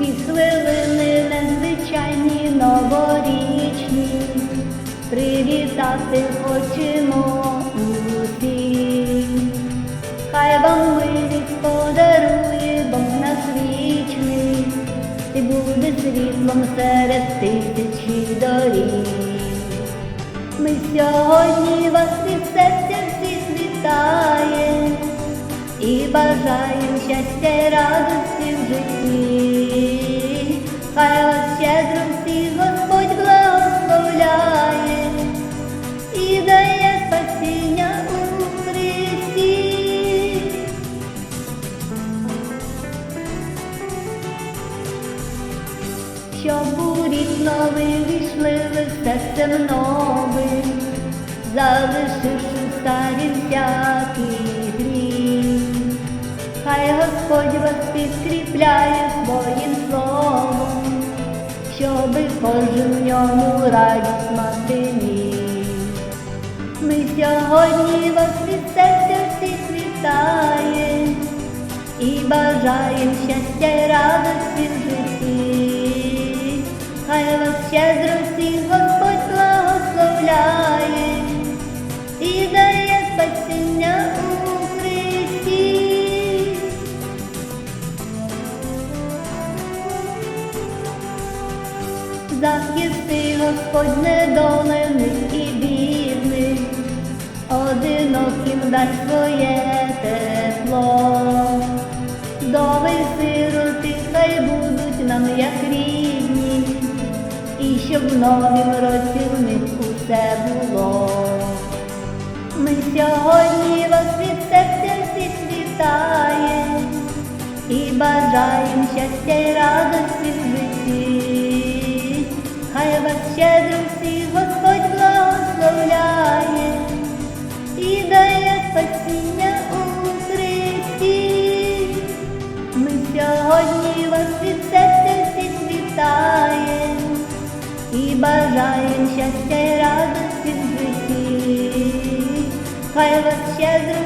Ці хвилини незвичайні новорічні, привітати хочемо усіх. Хай вам милість подарує Бог наш вічний, і буде світлом серед тисячі доріг. Ми сьогодні вас від серця всіх вітаємо і бажаємо щастя й радості в житті. Хай вас щедро всіх Господь благословляє і дає спасіння у Христі. Щоб у рік новий війшли ви серцем новим, залишивши старі всякі гріх. Хай Господь вас підкріпляє словом, щоби в ньому радість мати міг. Ми сьогодні вас від серця всіх вітаємо і бажаєм щастя і радості в житті. Хай вас щедро всіх Захисти Господь недолених і бідних, одиноким дай своє тепло. Дови сироти хай будуть нам як рідні, і щоб в новім році в них усе було. Ми сьогодні вас від серця всіх вітаємо і бажаєм щастя й радості в житті. Хай вас щедро Господь благословляє і дає спасіння у Христі. Ми сьогодні вас від серця всіх вітаємо і бажаєм щастя й радості в житті. Хай вас щедро